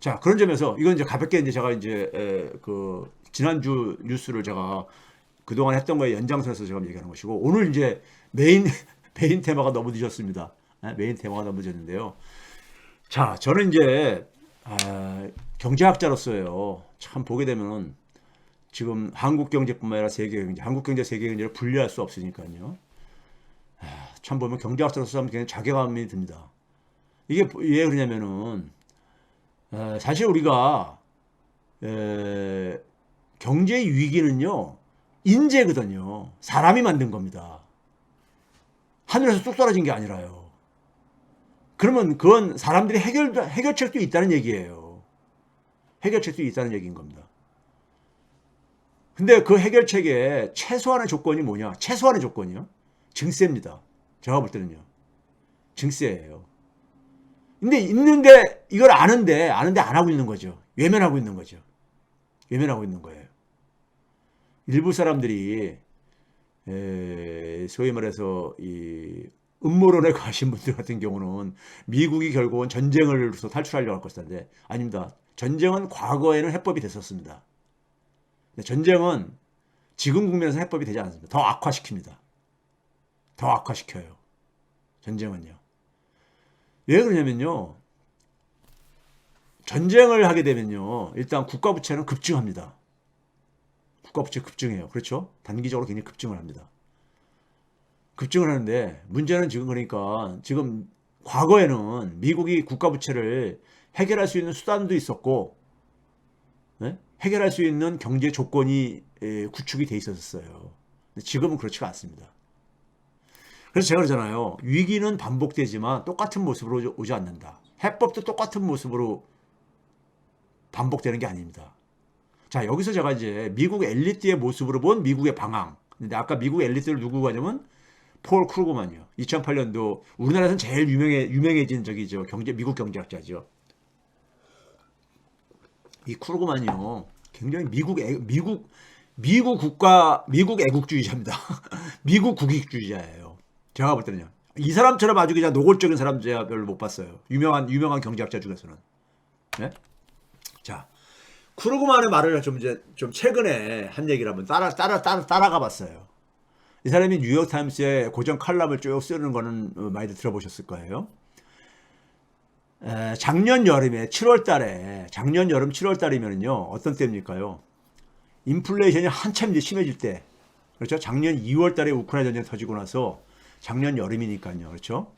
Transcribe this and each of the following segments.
자 그런 점에서 이건 이제 가볍게 이제 제가 이제 에, 그 지난주 뉴스를 제가 그동안 했던 거에 연장선에서 제가 얘기하는 것이고 오늘 이제 메인 메인 테마가 너무 늦었습니다. 예, 메인 테마가 너무 늦었는데요. 자 저는 이제 아, 경제학자로서요 참 보게 되면은 지금 한국 경제뿐만 아니라 세계 경제, 한국 경제, 세계 경제를 분리할 수 없으니까요. 아, 참 보면 경제학자로서 하면 굉장히 자괴감이 듭니다. 이게 왜 그러냐면은 에, 사실 우리가 에, 경제 위기는요 인재거든요. 사람이 만든 겁니다. 하늘에서 뚝 떨어진 게 아니라요. 그러면 그건 사람들이 해결 해결책도 있다는 얘기예요. 해결책도 있다는 얘기인 겁니다. 근데 그 해결책의 최소한의 조건이 뭐냐? 최소한의 조건이요. 증세입니다. 제가 볼 때는요. 증세예요. 근데 있는데 이걸 아는데 아는데 안 하고 있는 거죠. 외면하고 있는 거죠. 외면하고 있는 거예요. 일부 사람들이 에, 소위 말해서 이 음모론에 가신 분들 같은 경우는 미국이 결국은 전쟁을로서 탈출하려고 할 것인데 아닙니다. 전쟁은 과거에는 해법이 됐었습니다. 전쟁은 지금 국면에서 해법이 되지 않습니다. 더 악화시킵니다. 더 악화시켜요. 전쟁은요. 왜 그러냐면요. 전쟁을 하게 되면요. 일단 국가 부채는 급증합니다. 국가 부채 급증해요. 그렇죠? 단기적으로 굉장히 급증을 합니다. 급증을 하는데 문제는 지금 그러니까 지금 과거에는 미국이 국가 부채를 해결할 수 있는 수단도 있었고 네? 해결할 수 있는 경제 조건이 구축이 돼 있었어요. 지금은 그렇지가 않습니다. 그래서 제가 그러잖아요. 위기는 반복되지만 똑같은 모습으로 오지 않는다. 해법도 똑같은 모습으로 반복되는 게 아닙니다. 자, 여기서 제가 이제 미국 엘리트의 모습으로 본 미국의 방황. 근데 아까 미국 엘리트를 누구 가 냐면 폴 크루그만이요. 2008년도 우리나라에서는 제일 유명해, 유명해진 적이죠. 경제, 미국 경제학자죠. 이 크루그만이요. 굉장히 미국, 애, 미국, 미국 국가, 미국 애국주의자입니다. 미국 국익주의자예요. 제가 볼 때는요. 이 사람처럼 아주 그냥 노골적인 사람 제가 별로 못 봤어요. 유명한, 유명한 경제학자 중에서는. 네? 자. 크루그만의 말을 좀 이제 좀 최근에 한 얘기를 한번 따라 따라 따라 따라가 봤어요. 이 사람이 뉴욕 타임스에 고정 칼럼을 쭉 쓰는 거는 많이들 들어보셨을 거예요. 에, 작년 여름에 7월 달에 작년 여름 7월 달이면요. 어떤 때입니까요? 인플레이션이 한참 이제 심해질 때. 그렇죠? 작년 2월 달에 우크라이나 전쟁 터지고 나서 작년 여름이니까요. 그렇죠?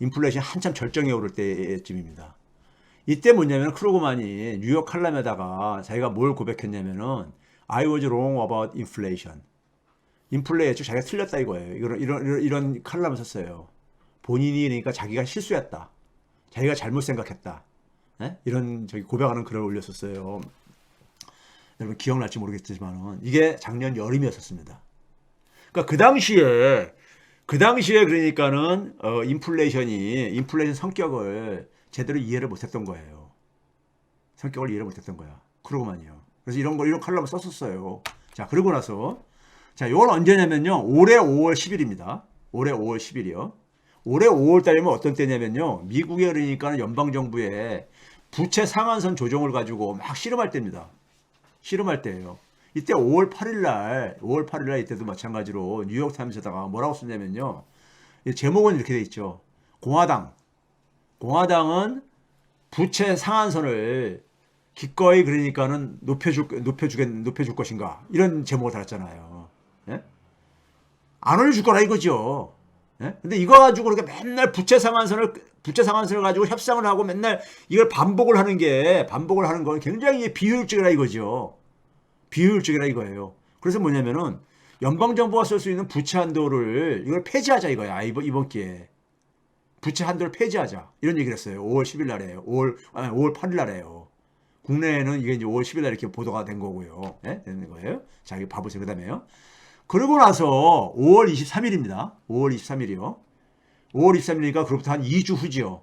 인플레이션 한참 절정에 오를 때쯤입니다. 이때 뭐냐면 크루그만이 뉴욕 칼럼에다가 자기가 뭘 고백했냐면은 I was wrong about inflation. 인플레이션 자기가 틀렸다 이거예요. 이런 이런 이런, 칼럼을 썼어요. 본인이 그러니까 자기가 실수했다. 자기가 잘못 생각했다. 네? 이런 저기 고백하는 글을 올렸었어요. 여러분 기억날지 모르겠지만은 이게 작년 여름이었었습니다. 그러니까 그 당시에 그 당시에 그러니까는 어, 인플레이션이 인플레이션 성격을 제대로 이해를 못했던 거예요. 성격을 이해를 못했던 거야. 그러고만요. 그래서 이런 거 이런 칼럼을 썼었어요. 자 그러고 나서 자 이건 언제냐면요. 올해 5월 10일입니다. 올해 5월 10일이요. 올해 5월 달이면 어떤 때냐면요. 미국에 그러니까 연방 정부의 부채 상한선 조정을 가지고 막 실험할 때입니다. 실험할 때예요. 이때 5월 8일 날, 5월 8일 날 이때도 마찬가지로 뉴욕 타임스에다가 뭐라고 썼냐면요. 제목은 이렇게 돼 있죠. 공화당 공화당은 부채 상한선을 기꺼이 그러니까는 높여줄 높여주겠 높여줄 것인가 이런 제목을 달았잖아요. 예? 안 올려줄 거라 이거죠. 예? 근데 이거 가지고 그렇게 맨날 부채 상한선을 부채 상한선을 가지고 협상을 하고 맨날 이걸 반복을 하는 게 반복을 하는 건 굉장히 비효율적이라 이거죠. 비효율적이라 이거예요. 그래서 뭐냐면은 연방 정부가 쓸 수 있는 부채 한도를 이걸 폐지하자 이거야 이번 이번 기회에. 부채 한도를 폐지하자 이런 얘기를 했어요. 5월 10일 날에 5월 아니 5월 8일 날에요. 국내에는 이게 이제 5월 10일 날 이렇게 보도가 된 거고요. 네? 되는 거예요. 자, 이거 봐보세요. 그 다음에요. 그러고 나서 5월 23일입니다. 5월 23일이요. 5월 23일이니까 그로부터 한 2주 후지요.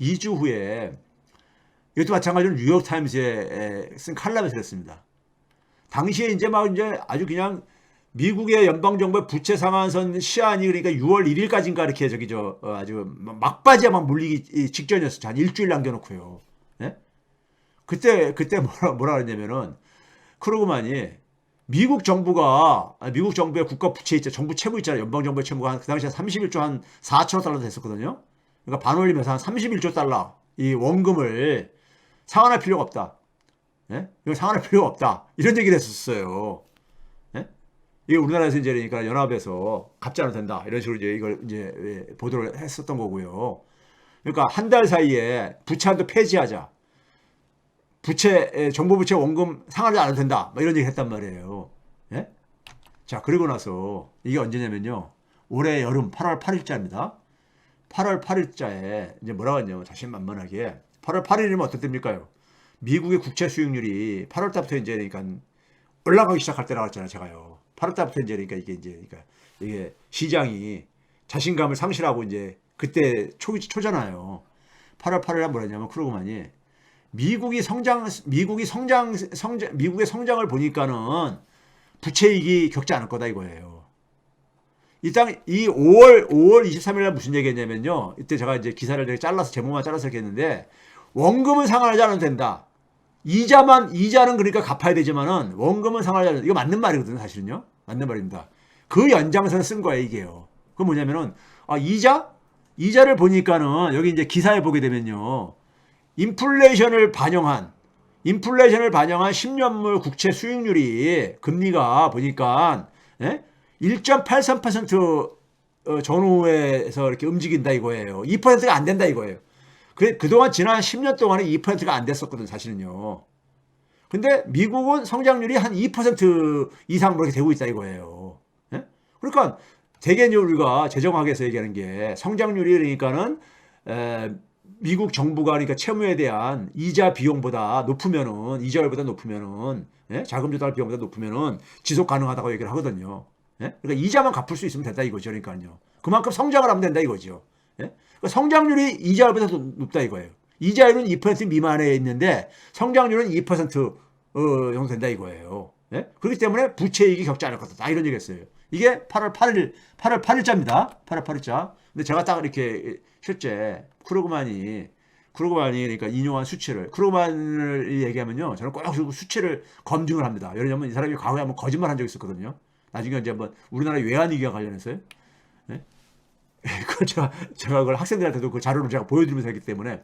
2주 후에 이것도 마찬가지로 뉴욕 타임스에 쓴 칼럼에서 그랬습니다. 당시에 이제 막 이제 아주 그냥 미국의 연방 정부의 부채 상한선 시한이 그러니까 6월 1일까지인가 이렇게 저기 저 어, 아주 막바지에 막 물리기 직전이었어. 한 일주일 남겨놓고요. 네? 그때 그때 뭐라 뭐라 그랬냐면은 크루그만이 미국 정부가 아니, 미국 정부의 국가 부채 있잖아 정부 채무 있잖아요 연방 정부의 채무가 한, 그 당시에 31조 한 4천억 달러 됐었거든요 그러니까 반올림해서 한 31조 달러 이 원금을 상환할 필요가 없다 예? 이거 상환할 필요가 없다 이런 얘기를 했었어요 예? 이게 우리나라에서 이제 그러니까 연합에서 갚지 않아도 된다 이런 식으로 이제 이걸 이제 예, 보도를 했었던 거고요 그러니까 한 달 사이에 부채한도 폐지하자 부채 에, 정부 부채 원금 상하지 않아도 된다. 뭐 이런 얘기 했단 말이에요. 예? 자, 그리고 나서 이게 언제냐면요. 올해 여름 8월 8일자입니다. 8월 8일자에 이제 뭐라고 했냐면 자신만만하게 8월 8일이면 어떤 때입니까요? 미국의 국채 수익률이 8월 달부터 이제 그러니까 올라가기 시작할 때라고 했잖아요, 제가요. 8월 달부터 이제 그러니까 이게 이제 그러니까 이게 시장이 자신감을 상실하고 이제 그때 초 초잖아요. 8월 8일에 뭐랬냐면 크루그만이 미국이 성장 미국이 성장 성장 미국의 성장을 보니까는 부채익이 겪지 않을 거다 이거예요. 이 땅 이 5월 5월 23일 날 무슨 얘기했냐면요. 이때 제가 이제 기사를 잘라서 제목만 잘라서 이렇게 했는데 원금은 상환하지 않아도 된다. 이자만 이자는 그러니까 갚아야 되지만은 원금은 않아도 이거 맞는 말이거든요, 사실은요. 맞는 말입니다. 그 연장선을 쓴 거예요, 이게요. 그 뭐냐면은 아, 이자 이자를 보니까는 여기 이제 기사에 보게 되면요. 인플레이션을 반영한 인플레이션을 반영한 10년물 국채 수익률이 금리가 보니까 예? 1.83% 어, 전후에서 이렇게 움직인다 이거예요. 2%가 안 된다 이거예요. 그, 그동안 지난 10년 동안에 2%가 안 됐었거든, 사실은요. 근데 미국은 성장률이 한 2% 이상 그렇게 되고 있다 이거예요. 예? 그러니까 대개 이제 우리가 재정학에서 얘기하는 게 성장률이 그러니까는 에, 미국 정부가 그러니까 채무에 대한 이자 비용보다 높으면은 이자율보다 높으면은 예? 자금 조달 비용보다 높으면은 지속 가능하다고 얘기를 하거든요. 예? 그러니까 이자만 갚을 수 있으면 된다 이거죠. 그러니까요. 그만큼 성장을 하면 된다 이거죠. 예? 그러니까 성장률이 이자율보다 더 높다 이거예요. 이자율은 2% 미만에 있는데 성장률은 2% 어, 정도 된다 이거예요. 예? 그렇기 때문에 부채이익이 겪지 않을 거다. 이런 얘기 했어요. 이게 8월 8일, 8월 8일자입니다. 8월 8일자. 근데 제가 딱 이렇게 실제 크루그만이 크루그만이 그러니까 인용한 수치를 크루그만을 얘기하면요 저는 꼭 수치를 검증을 합니다. 왜냐하면 이 사람이 과거에 한번 거짓말 한 적이 있었거든요. 나중에 이제 한번 우리나라 외환위기와 관련해서요. 네? 그걸 제가 제가 그걸 학생들한테도 그 자료를 제가 보여드리면서 했기 때문에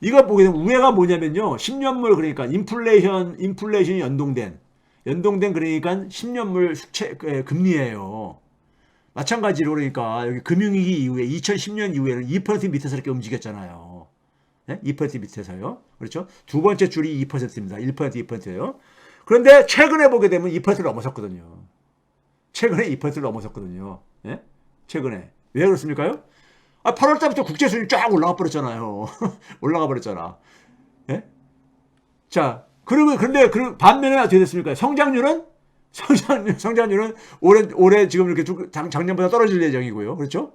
이걸 보게 되면 우회가 뭐냐면요 10년물 그러니까 인플레이션 인플레이션이 연동된 연동된 그러니까 10년물 수채 금리예요. 마찬가지로 그러니까 여기 금융위기 이후에 2010년 이후에는 2% 밑에서 이렇게 움직였잖아요. 네? 2% 밑에서요. 그렇죠? 두 번째 줄이 2%입니다. 1% 2%예요. 그런데 최근에 보게 되면 2%를 넘어섰거든요. 최근에 2%를 넘어섰거든요. 네? 최근에. 왜 그렇습니까요? 아, 8월 달부터 국제 수준이 쫙 올라가 버렸잖아요. 올라가 버렸잖아. 예? 자, 그리고 근데 그 반면에 어떻게 됐습니까? 성장률은 성장, 성장률은 올해, 올해 지금 이렇게 쭉 작, 작년보다 떨어질 예정이고요. 그렇죠?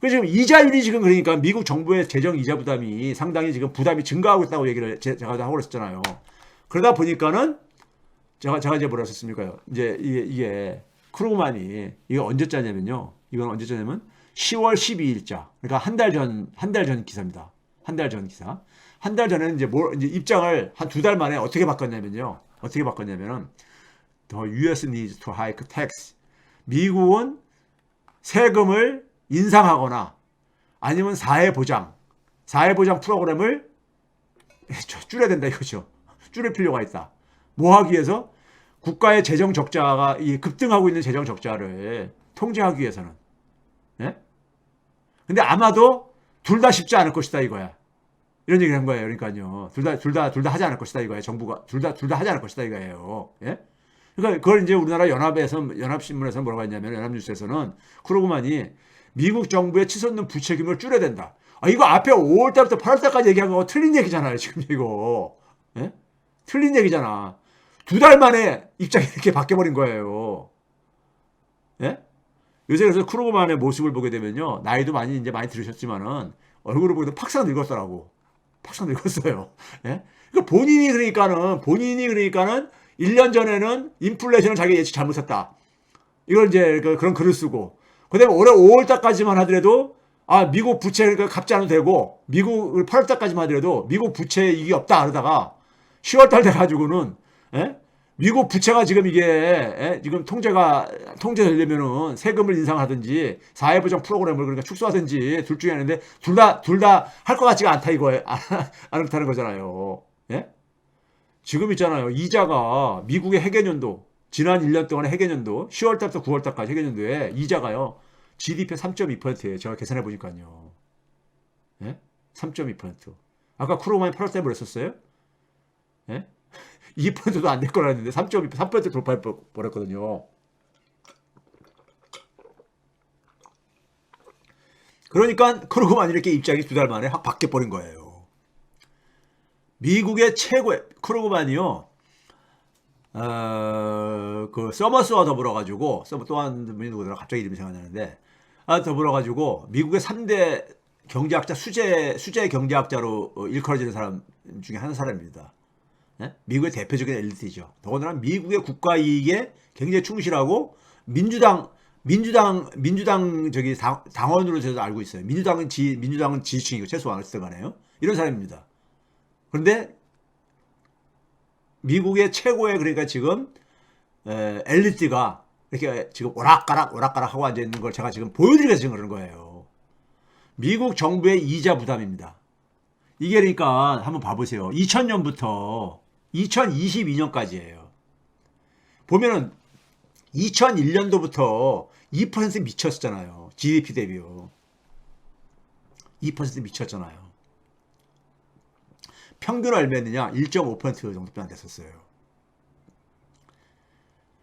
그 지금 이자율이 지금 그러니까 미국 정부의 재정 이자 부담이 상당히 지금 부담이 증가하고 있다고 얘기를 제, 가 하고 그랬었잖아요. 그러다 보니까는 제가, 제가 이제 뭐라 했었습니까요? 이제 이게, 이게 크루그만이 이게 언제 짜냐면요. 이건 언제 짜냐면 10월 12일자. 그러니까 한 달 전, 한 달 전 기사입니다. 한 달 전 기사. 한 달 전에는 이제 뭐, 이제 입장을 한 두 달 만에 어떻게 바꿨냐면요. 어떻게 바꿨냐면은 The U.S. needs to hike tax. 미국은 세금을 인상하거나 아니면 사회 보장, 사회 보장 프로그램을 줄여야 된다 이거죠. 줄일 필요가 있다. 뭐 하기 위해서? 국가의 재정 적자가 급등하고 있는 재정 적자를 통제하기 위해서는. 예? 근데 아마도 둘 다 쉽지 않을 것이다 이거야. 이런 얘기를 한 거예요. 그러니까요. 둘 다, 둘 다, 둘 다 하지 않을 것이다 이거예요. 정부가. 둘 다, 둘 다 하지 않을 것이다 이거예요. 예? 그러니까 그걸 이제 우리나라 연합에서 연합신문에서 뭐라고 했냐면 연합뉴스에서는 크루그만이 미국 정부의 치솟는 규모를 줄여야 된다. 아 이거 앞에 5월 달부터 8월 달까지 얘기한 거 틀린 얘기잖아요. 지금 이거. 예? 틀린 얘기잖아. 두 달 만에 입장이 이렇게 바뀌어 버린 거예요. 예? 요새 그래서 크루그만의 모습을 보게 되면요. 나이도 많이 이제 많이 들으셨지만은 얼굴을 되면 팍상 늙었더라고. 팍상 늙었어요. 예? 그러니까 본인이 그러니까는 본인이 그러니까는 1년 전에는 인플레이션을 자기가 예측 잘못했다. 이걸 이제 그, 그런 글을 쓰고. 그 다음에 올해 5월 달까지만 하더라도 아, 미국 부채를 갚지 않아도 되고, 미국을 8월 달까지만 하더라도 미국 부채 이익이 없다. 그러다가 10월 달 돼가지고는 예? 미국 부채가 지금 이게 예? 지금 통제가 통제되려면은 세금을 인상하든지 사회 보장 프로그램을 그러니까 축소하든지 둘 중에 하는데 둘 다 둘 다 할 것 같지가 않다 이거예요. 안 그렇다는 거잖아요. 예? 지금 있잖아요. 이자가 미국의 해계년도 지난 1년 동안의 해계년도 10월 달부터 9월 달까지 해계년도에 이자가요. GDP 3.2%예요. 제가 계산해 보니까요. 예? 3.2%. 아까 크로마이 8월 달에 뭐랬었어요? 예? 2%도 안 될 거라 했는데 3.2% 3% 돌파해 버렸거든요. 그러니까 크루그만 이렇게 입장이 두 달 만에 확 바뀌어 버린 거예요. 미국의 최고의 크루그만이요. 어, 그 서머스와 더불어 가지고 서머 또한 분이 누구더라 갑자기 이름이 생각나는데 아 더불어 가지고 미국의 3대 경제학자 수재 수재 경제학자로 어, 일컬어지는 사람 중에 한 사람입니다. 예? 미국의 대표적인 엘리트죠. 더군다나 미국의 국가 이익에 굉장히 충실하고 민주당 민주당 민주당 저기 당, 당원으로 저도 알고 있어요. 민주당은 지 민주당은 지지층이고 최소한 어쨌든 간에요. 이런 사람입니다. 그런데 미국의 최고의 그러니까 지금 에, 엘리트가 이렇게 지금 오락가락 오락가락 하고 앉아 있는 걸 제가 지금 보여드리기 위해서 지금 그런 거예요. 미국 정부의 이자 부담입니다. 이게 그러니까 한번 봐보세요. 2000년부터 2022년까지예요. 보면은 2001년도부터 2% 미쳤잖아요. GDP 대비요. 2% 미쳤잖아요. 평균 얼마였느냐? 1.5% 정도밖에 안 됐었어요.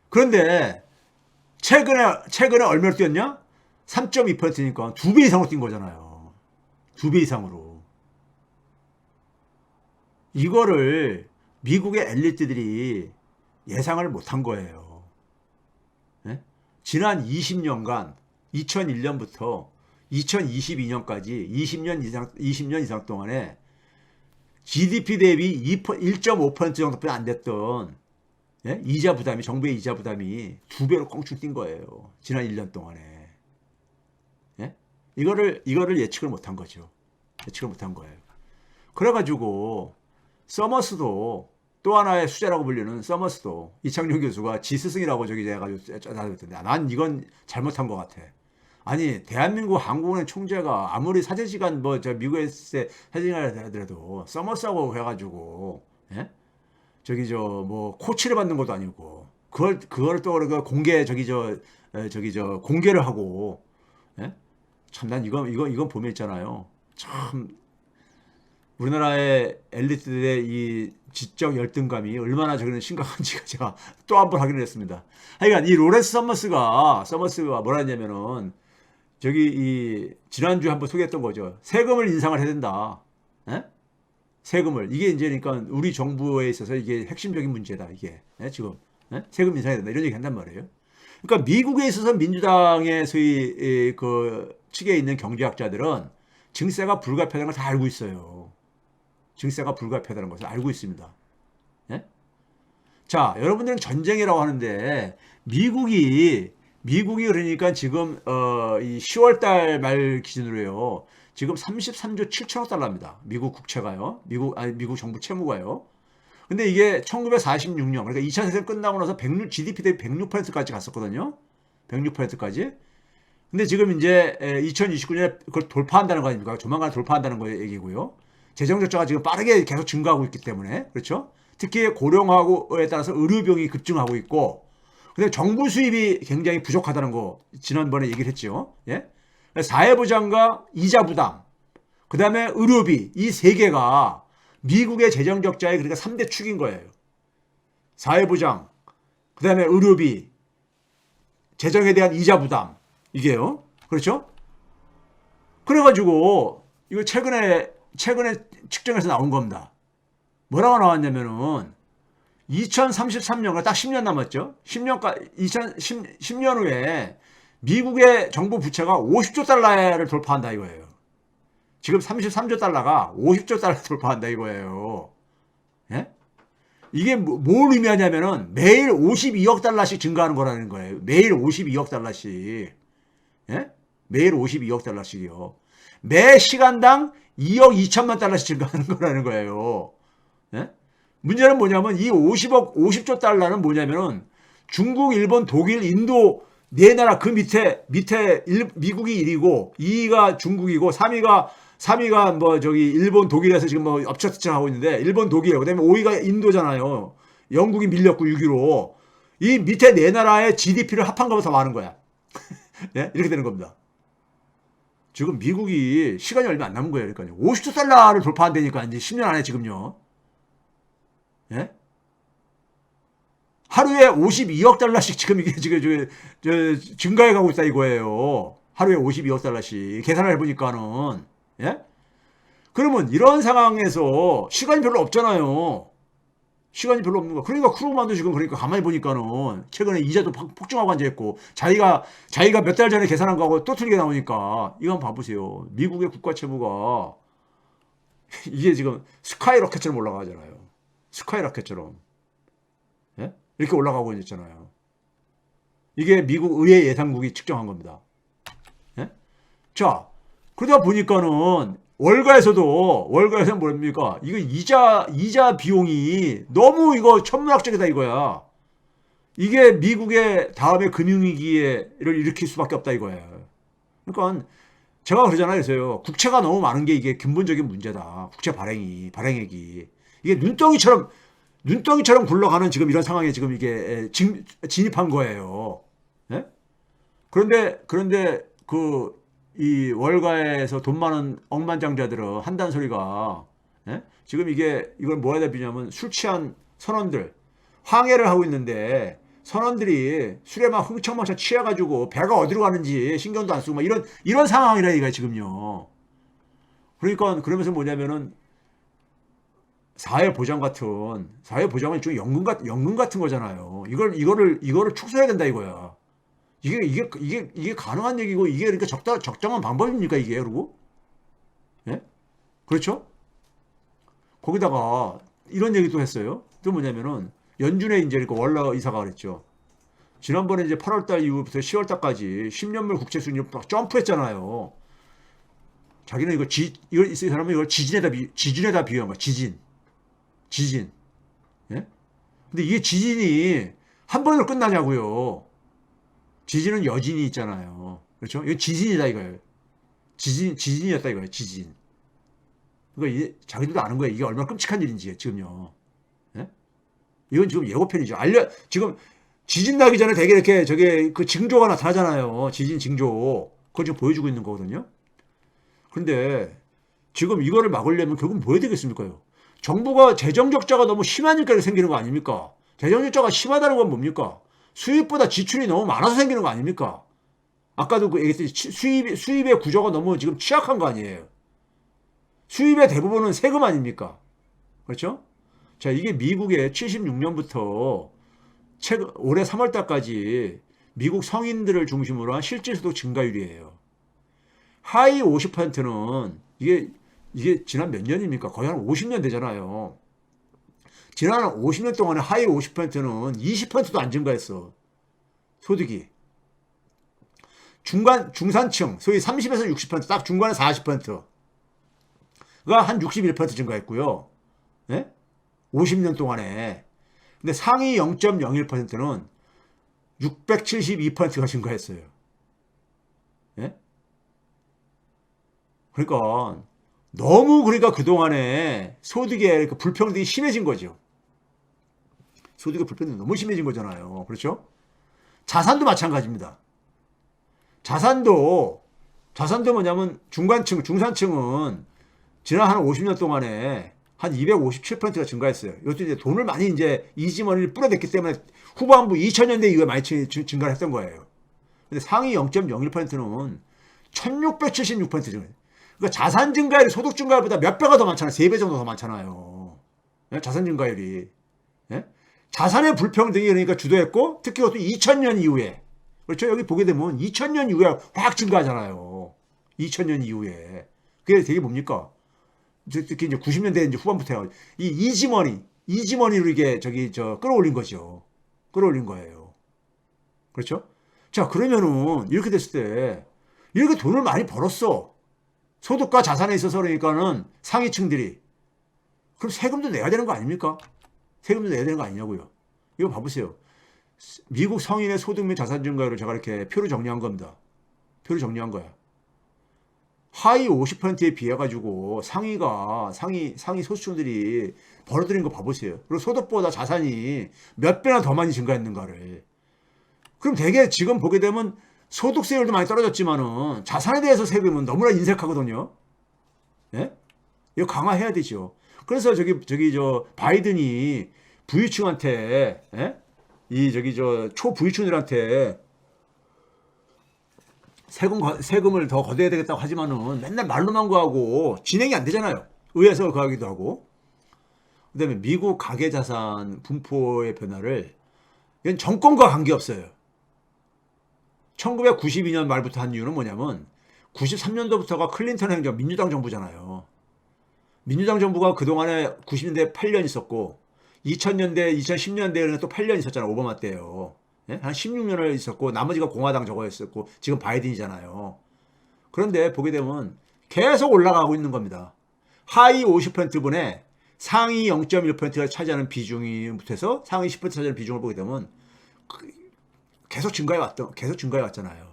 그런데 최근에 최근에 얼마로 뛰었냐? 3.2%니까 두 배 이상으로 뛴 거잖아요. 두 배 이상으로. 이거를 미국의 엘리트들이 예상을 못한 거예요. 예? 지난 20년간 2001년부터 2022년까지 20년 이상 20년 이상 동안에 GDP 대비 1.5% 정도밖에 안 됐던 예? 이자 부담이 정부의 이자 부담이 두 배로 껑충 뛴 거예요. 지난 1년 동안에. 예? 이거를 이거를 예측을 못한 거죠. 예측을 못한 거예요. 그래 가지고 서머스도 또 하나의 수재라고 불리는 서머스도 이창용 교수가 지스승이라고 저기 해가지고 짜다했던데 난 이건 잘못한 것 같아. 아니 대한민국 항공의 총재가 아무리 사제시간 뭐 저 미국에 있을 때 사제시간 하더라도 서머스하고 해가지고 예? 저기 저 뭐 코치를 받는 것도 아니고 그걸 그걸 또 그 공개 저기 저 에, 저기 저 공개를 하고 예? 참난 이건 이건 이건 보면 있잖아요. 참 우리나라의 엘리트들의 이 지적 열등감이 얼마나 저기는 심각한지가 제가 또 한 번 확인을 했습니다. 하여간 이 로렌스 서머스가 서머스가 뭐라 했냐면은 저기 이 지난주에 한번 소개했던 거죠. 세금을 인상을 해야 된다. 에? 세금을 이게 이제 그러니까 우리 정부에 있어서 이게 핵심적인 문제다 이게 에? 지금 에? 세금 인상해야 된다 이런 얘기 한단 말이에요. 그러니까 미국에 있어서 민주당의 소위 이, 그 측에 있는 경제학자들은 증세가 불가피하다는 걸 다 알고 있어요. 증세가 불가피하다는 것을 알고 있습니다. 예? 자, 여러분들은 전쟁이라고 하는데 미국이 미국이 그러니까 지금 어, 이 10월 달 말 기준으로요. 지금 33조 7천억 달러입니다. 미국 국채가요. 미국 아니 미국 정부 채무가요. 근데 이게 1946년 그러니까 2차 세계 끝나고 나서 106, GDP 대비 106%까지 갔었거든요. 106%까지. 근데 지금 이제 2029년에 그걸 돌파한다는 거 아닙니까? 조만간 돌파한다는 거 얘기고요. 재정 적자가 지금 빠르게 계속 증가하고 있기 때문에 그렇죠? 특히 고령화에 따라서 의료비용이 급증하고 있고 근데 정부 수입이 굉장히 부족하다는 거 지난번에 얘기를 했죠. 예? 사회보장과 이자 부담, 그 다음에 의료비 이 세 개가 미국의 재정 적자의 그러니까 3대 축인 거예요. 사회보장, 그 다음에 의료비, 재정에 대한 이자 부담 이게요. 그렇죠? 그래가지고 이거 최근에 최근에 측정해서 나온 겁니다. 뭐라고 나왔냐면은 2033년가 딱 10년 남았죠. 10년까 2010 10년 후에 미국의 정부 부채가 50조 달러를 돌파한다 이거예요. 지금 33조 달러가 50조 달러 돌파한다 이거예요. 예? 이게 뭐- 뭘 의미하냐면은 매일 52억 달러씩 증가하는 거라는 거예요. 매일 52억 달러씩. 예? 매일 52억 달러씩이요. 매 시간당 2억 2천만 달러씩 증가하는 거라는 거예요. 예? 문제는 뭐냐면 이 50억 50조 달러는 뭐냐면은 중국, 일본, 독일, 인도 네 나라 그 밑에 밑에 일, 미국이 1위고 2위가 중국이고 3위가 3위가 뭐 저기 일본, 독일에서 지금 뭐 엎쳐치쳐 하고 있는데 일본, 독일 그다음에 5위가 인도잖아요. 영국이 밀렸고 6위로 이 밑에 네 나라의 GDP를 합한 것보다 더 많은 거야. 예? 이렇게 되는 겁니다. 지금 미국이 시간이 얼마 안 남은 거예요. 그러니까요. 50조 달러를 돌파한다니까 이제 10년 안에 지금요. 예? 하루에 52억 달러씩 지금 이게 지금 저, 저 증가해 가고 있다 이거예요. 하루에 52억 달러씩 계산을 해보니까는 예? 그러면 이런 상황에서 시간이 별로 없잖아요. 시간이 별로 없는 거. 그러니까 크루만도 지금 그러니까 가만히 보니까는 최근에 이자도 폭- 폭증하고 앉아있고 자기가 자기가 몇 달 전에 계산한 거하고 또 틀리게 나오니까 이거 한번 봐보세요. 미국의 국가 채무가 이게 지금 스카이 로켓처럼 올라가잖아요. 스카이 로켓처럼 예? 이렇게 올라가고 있잖아요. 이게 미국 의회 예산국이 측정한 겁니다. 예? 자 그러다 보니까는 월가에서도 월가에서는 뭡니까? 이거 이자 이자 비용이 너무 이거 천문학적이다 이거야. 이게 미국의 다음에 금융위기를 일으킬 수밖에 없다 이거예요. 그러니까 제가 그러잖아요. 그래서요. 국채가 너무 많은 게 이게 근본적인 문제다. 국채 발행이 발행액이 이게 눈덩이처럼 눈덩이처럼 굴러가는 지금 이런 상황에 지금 이게 진, 진입한 거예요. 예? 그런데 그런데 그 이 월가에서 돈 많은 억만장자들은 한다는 소리가 예? 지금 이게 이걸 뭐에다 비냐면 술 취한 선원들 황해를 하고 있는데 선원들이 술에 막 흥청망청 취해가지고 배가 어디로 가는지 신경도 안 쓰고 막 이런 이런 상황이라 이가 지금요. 그러니까 그러면서 뭐냐면은 사회 보장 같은 사회 보장은 좀 연금 같 연금 같은 거잖아요. 이걸 이거를 이거를 축소해야 된다 이거야. 이게 이게 이게 이게 가능한 얘기고 이게 그러니까 적당 적정한 방법입니까 이게 그리고 예 그렇죠? 거기다가 이런 얘기도 했어요. 또 뭐냐면은 연준에 이제 그 월러 이사가 그랬죠. 지난번에 이제 8월달 이후부터 10월달까지 10년물 국채 수익률 막 점프했잖아요. 자기는 이거 지 이걸 이 사람은 이걸 지진에다 비 지진에다 비유한 거야. 지진, 지진. 예? 근데 이게 지진이 한 번으로 끝나냐고요. 지진은 여진이 있잖아요. 그렇죠? 이거 지진이다 이거예요. 지진 지진이었다 이거예요. 지진. 그러니까 이게 자기들도 아는 거예요. 이게 얼마나 끔찍한 일인지 지금요. 예? 이건 지금 예고편이죠. 알려 지금 지진 나기 전에 되게 이렇게 저게 그 징조가 나타나잖아요. 지진 징조. 그걸 지금 보여주고 있는 거거든요. 근데 지금 이거를 막으려면 결국 뭐 해야 되겠습니까요? 정부가 재정 적자가 너무 심하니까 생기는 거 아닙니까? 재정 적자가 심하다는 건 뭡니까? 수입보다 지출이 너무 많아서 생기는 거 아닙니까? 아까도 그 얘기했듯이 수입, 수입의 구조가 너무 지금 취약한 거 아니에요? 수입의 대부분은 세금 아닙니까? 그렇죠? 자, 이게 미국의 76년부터 최근 올해 3월 달까지 미국 성인들을 중심으로 한 실질 소득 증가율이에요. 하위 50%는 이게 이게 지난 몇 년입니까? 거의 한 50년 되잖아요. 지난 50년 동안에 하위 50%는 20%도 안 증가했어. 소득이. 중간 중산층 소위 30에서 60%딱 중간에 40%가 한 61% 증가했고요. 예? 50년 동안에. 근데 상위 0.01%는 672%가 증가했어요. 예? 그러니까 너무 그러니까 그동안에 소득의 그 불평등이 심해진 거죠. 소득의 불평등이 너무 심해진 거잖아요. 그렇죠? 자산도 마찬가지입니다. 자산도 자산도 뭐냐면 중간층, 중산층은 지난 한 50년 동안에 한 257%가 증가했어요. 이것도 이제 돈을 많이 이제 이지머니를 뿌려댔기 때문에 후반부 2000년대 이후에 많이 증가를 했던 거예요. 근데 상위 0.01%는 1676% 증가. 그러니까 자산 증가율이 소득 증가율보다 몇 배가 더 많잖아요. 세배 정도 더 많잖아요. 예? 자산 증가율이. 예? 자산의 불평등이 그러니까 주도했고 특히 그것도 2000년 이후에 그렇죠. 여기 보게 되면 2000년 이후에 확 증가하잖아요. 2000년 이후에. 그게 되게 뭡니까? 특히 이제 90년대 이제 후반부터 이 이지머니, 이지머니로 이게 저기 저 끌어올린 거죠. 끌어올린 거예요. 그렇죠? 자, 그러면은 이렇게 됐을 때 이렇게 돈을 많이 벌었어. 소득과 자산에 있어서 그러니까는 상위층들이 그럼 세금도 내야 되는 거 아닙니까? 세금도 내야 되는 거 아니냐고요. 이거 봐보세요. 미국 성인의 소득 및 자산 증가율을 제가 이렇게 표로 정리한 겁니다. 표로 정리한 거야. 하위 50%에 비해 가지고 상위가 상위 상위 소수층들이 벌어들인 거 봐보세요. 그리고 소득보다 자산이 몇 배나 더 많이 증가했는가를. 그럼 대개 지금 보게 되면 소득세율도 많이 떨어졌지만은 자산에 대해서 세금은 너무나 인색하거든요. 예? 이거 강화해야 되죠. 그래서 저기 저기 저 바이든이 부유층한테 예? 이 저기 저 초부유층들한테 세금 거- 세금을 더 걷어야 되겠다고 하지만은 맨날 말로만 구하고 진행이 안 되잖아요. 의회에서 그하기도 하고. 그다음에 미국 가계 자산 분포의 변화를 이건 정권과 관계없어요. 1992년 말부터 한 이유는 뭐냐면 93년도부터가 클린턴 행정 민주당 정부잖아요. 민주당 정부가 그동안에 90년대 8년 있었고 2000년대 2010년대에는 또 8년 있었잖아요. 오바마 때요. 예? 한 16년을 있었고 나머지가 공화당 저거였었고 지금 바이든이잖아요. 그런데 보게 되면 계속 올라가고 있는 겁니다. 하위 50%분의 상위 0.1%가 차지하는 비중이부터 상위 10% 차지하는 비중을 보게 되면 그- 계속 증가해 왔던 계속 증가해 왔잖아요.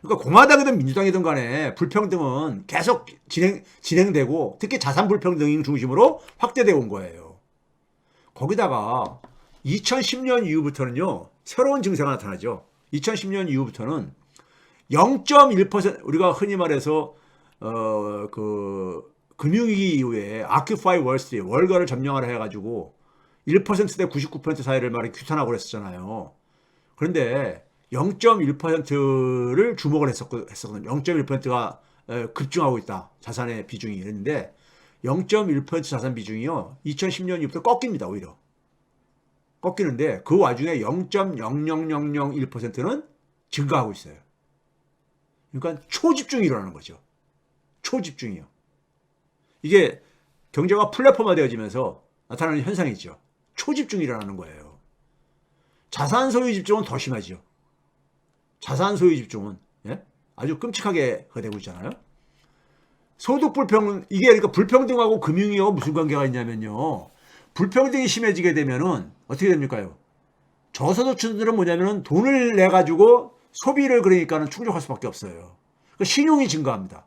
그러니까 공화당이든 민주당이든 간에 불평등은 계속 진행 진행되고 특히 자산 불평등 중심으로 확대되어 온 거예요. 거기다가 2010년 이후부터는요 새로운 증세가 나타나죠. 2010년 이후부터는 0.1% 우리가 흔히 말해서 어 그 금융위기 이후에 아큐파이 월스트리트 월가를 점령하라 해가지고 1%대 99% 사이를 말이 규탄하고 그랬었잖아요. 그런데 0.1%를 주목을 했었거, 했었거든요. 0.1%가 급증하고 있다. 자산의 비중이. 이랬는데 0.1% 자산 비중이요. 2010년 이후부터 꺾입니다. 오히려. 꺾이는데 그 와중에 0.00001%는 증가하고 있어요. 그러니까 초집중이 일어나는 거죠. 초집중이요. 이게 경제가 플랫폼화 되어지면서 나타나는 현상이죠. 초집중이 일어나는 거예요. 자산 소유 집중은 더 심하죠. 자산 소유 집중은 예? 아주 끔찍하게 되고 있잖아요. 소득 불평 이게 그러니까 불평등하고 금융위하고 무슨 관계가 있냐면요. 불평등이 심해지게 되면은 어떻게 됩니까요? 저소득층들은 뭐냐면은 돈을 내 가지고 소비를 그러니까는 충족할 수밖에 없어요. 그러니까 신용이 증가합니다.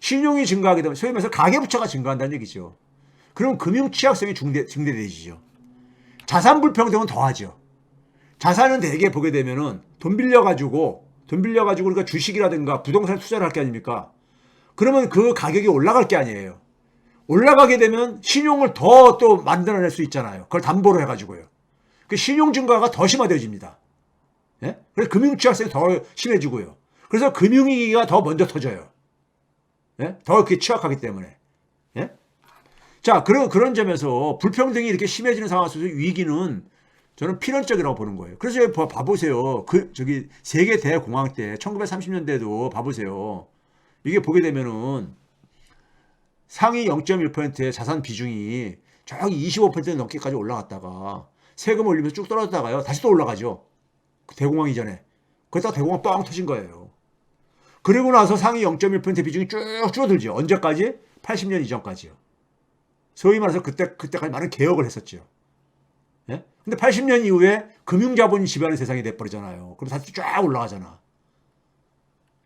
신용이 증가하게 되면 소위 말해서 가계부채가 증가한다는 얘기죠. 그럼 금융 취약성이 중대, 증대되지죠. 자산 불평등은 더하죠. 자산은 대개 보게 되면은 돈 빌려가지고 돈 빌려가지고 우리가 주식이라든가 부동산 투자를 할 게 아닙니까? 그러면 그 가격이 올라갈 게 아니에요. 올라가게 되면 신용을 더 또 만들어낼 수 있잖아요. 그걸 담보로 해가지고요. 그 신용 증가가 더 심화되어집니다. 예? 그래서 금융 취약성이 더 심해지고요. 그래서 금융위기가 더 먼저 터져요. 예? 더 그렇게 취약하기 때문에. 예? 자, 그런, 그런 점에서 불평등이 이렇게 심해지는 상황 속에서 위기는 저는 필연적이라고 보는 거예요. 그래서 여기 봐- 봐보세요. 그, 저기, 세계 대공황 때, 1930년대도 봐보세요. 이게 보게 되면은 상위 0.1%의 자산 비중이 저기 25% 넘게까지 올라갔다가 세금 올리면서 쭉 떨어졌다가요. 다시 또 올라가죠. 그 대공황 이전에. 그러다가 대공황 빵 터진 거예요. 그리고 나서 상위 0.1% 비중이 쭉 줄어들죠. 언제까지? 80년 이전까지요. 소위 말해서 그때, 그때까지 많은 개혁을 했었죠. 예? 근데 80년 이후에 금융자본이 지배하는 세상이 돼버리잖아요. 그럼 다시 쫙 올라가잖아.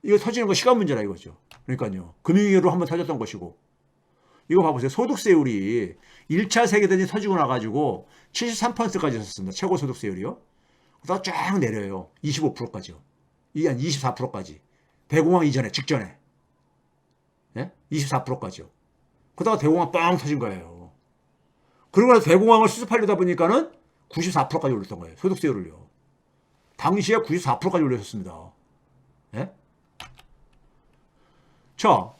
이거 터지는 거 시간 문제라 이거죠. 그러니까요. 금융위기로 한번 터졌던 것이고. 이거 봐보세요. 소득세율이 1차 세계대전이 터지고 나가지고 73%까지 섰습니다. 최고 소득세율이요. 그러다가 쫙 내려요. 25%까지요. 이한 24%까지. 대공황 이전에, 직전에. 예? 24%까지요. 그러다가 대공황 빵 터진 거예요. 그러고 나서 대공황을 수습하려다 보니까는 94%까지 올렸던 거예요. 소득세율을요. 당시에 94%까지 올렸었습니다. 예? 자,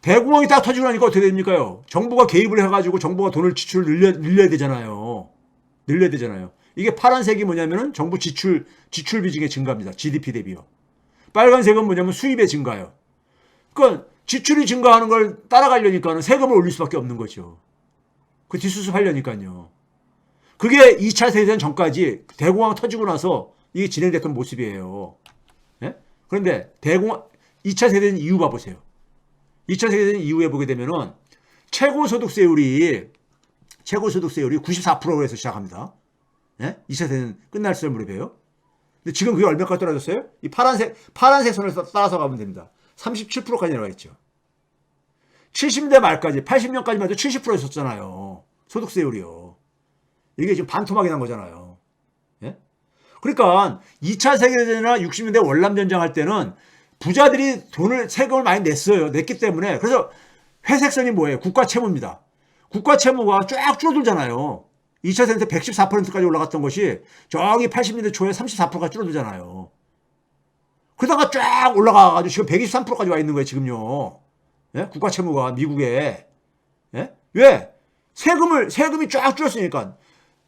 대공황이 딱 터지고 나니까 어떻게 됩니까요? 정부가 개입을 해가지고 정부가 돈을 지출을 늘려, 늘려야 되잖아요. 늘려야 되잖아요. 이게 파란색이 뭐냐면은 정부 지출, 지출 비중의 증가입니다. GDP 대비요. 빨간색은 뭐냐면 수입의 증가요. 그러니까 지출이 증가하는 걸 따라가려니까 는 세금을 올릴 수밖에 없는 거죠. 그 뒷수습하려니까요. 그게 2차 세계대전 전까지 대공황 터지고 나서 이게 진행됐던 모습이에요. 예? 그런데 대공황 2차 세계대전 이후 봐보세요. 2차 세계대전 이후에 보게 되면은 최고 소득세율이 최고소득세율이 94%로 해서 시작합니다. 예? 2차 세대는 끝날 수 무렵이에요. 근데 지금 그게 얼마까지 떨어졌어요? 이 파란색 파란색 선을 따- 따라서 가면 됩니다. 37%까지 내려가 있죠. 70대 말까지 80년까지만 해도 70%였었잖아요. 소득세율이요. 이게 지금 반토막이 난 거잖아요. 예? 그러니까 2차 세계대전이나 60년대 월남전쟁 할 때는 부자들이 돈을 세금을 많이 냈어요. 냈기 때문에 그래서 회색선이 뭐예요? 국가 채무입니다. 국가 채무가 쫙 줄어들잖아요. 2차 세계 때 114%까지 올라갔던 것이 저기 80년대 초에 34%가 줄어들잖아요. 그러다가 쫙 올라가가지고 지금 123%까지 와 있는 거예요, 지금요. 예? 국가 채무가 미국에. 예? 왜? 세금을, 세금이 쫙 줄었으니까.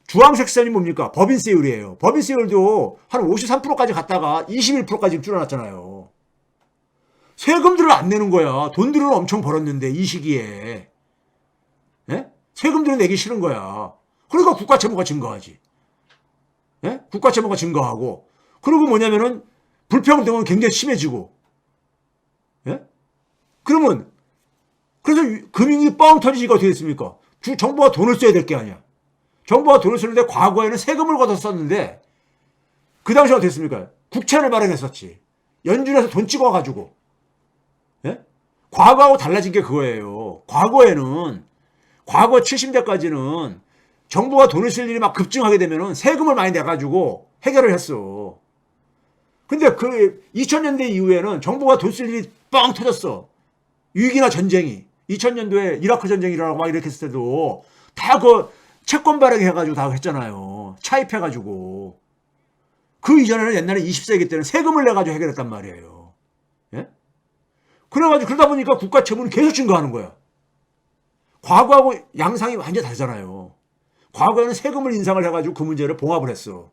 주황색 선이 뭡니까? 법인세율이에요. 법인세율도 한 53%까지 갔다가 21%까지 줄어났잖아요. 세금들을 안 내는 거야. 돈들은 엄청 벌었는데, 이 시기에. 예? 세금들은 내기 싫은 거야. 그러니까 국가 채무가 증가하지. 예? 국가 채무가 증가하고. 그리고 뭐냐면은 불평등은 굉장히 심해지고. 예? 그러면 그래서 유- 금융이 뻥 터지니까 어떻게 됐습니까? 주, 정부가 돈을 써야 될 게 아니야. 정부가 돈을 쓰는데 과거에는 세금을 걷어 썼는데 그 당시에 어떻게 됐습니까? 국채를 발행했었지. 연준에서 돈 찍어가지고. 예? 과거하고 달라진 게 그거예요. 과거에는 과거 70대까지는 정부가 돈을 쓸 일이 막 급증하게 되면은 세금을 많이 내가지고 해결을 했어. 근데 그 2000년대 이후에는 정부가 돈 쓸 일이 뻥 터졌어. 위기나 전쟁이. 2000년도에 이라크 전쟁이라고 막 이렇게 했을 때도 다 그 채권 발행 해가지고 다 했잖아요. 차입해가지고. 그 이전에는 옛날에 20세기 때는 세금을 내가지고 해결했단 말이에요. 예? 그래가지고 그러다 보니까 국가 채무는 계속 증가하는 거야. 과거하고 양상이 완전 다르잖아요. 과거에는 세금을 인상을 해가지고 그 문제를 봉합을 했어.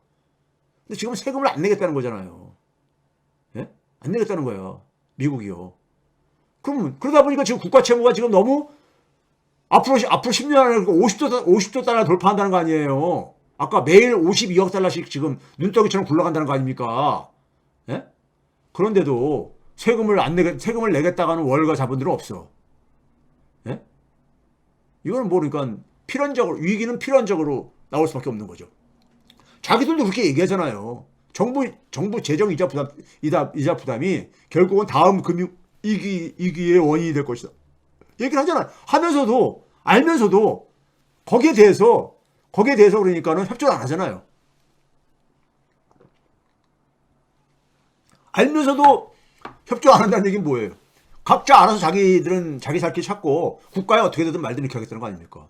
근데 지금 세금을 안 내겠다는 거잖아요. 예? 안 내겠다는 거예요. 미국이요. 그러면 그러다 보니까 지금 국가 채무가 지금 너무 앞으로 시- 앞으로 10년 안에 50조 50조 달러 돌파한다는 거 아니에요. 아까 매일 52억 달러씩 지금 눈덩이처럼 굴러간다는 거 아닙니까? 예? 그런데도 세금을 안 내겠 세금을 내겠다가는 월가 자본들은 없어. 예? 이거는 모르니까 필연적으로 위기는 필연적으로 나올 수밖에 없는 거죠. 자기들도 그렇게 얘기하잖아요. 정부 정부 재정 이자 부담 이자, 이자 부담이 결국은 다음 금융 위기 위기의 원인이 될 것이다. 얘기를 하잖아요. 하면서도 알면서도 거기에 대해서 거기에 대해서 그러니까는 협조를 안 하잖아요. 알면서도 협조 안 한다는 얘기는 뭐예요? 각자 알아서 자기들은 자기 살 길 찾고 국가에 어떻게 되든 말든 이렇게 하겠다는 거 아닙니까?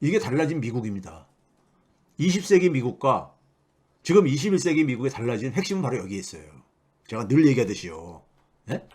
이게 달라진 미국입니다. 20세기 미국과 지금 21세기 미국에 달라진 핵심은 바로 여기에 있어요. 제가 늘 얘기하듯이요. 예?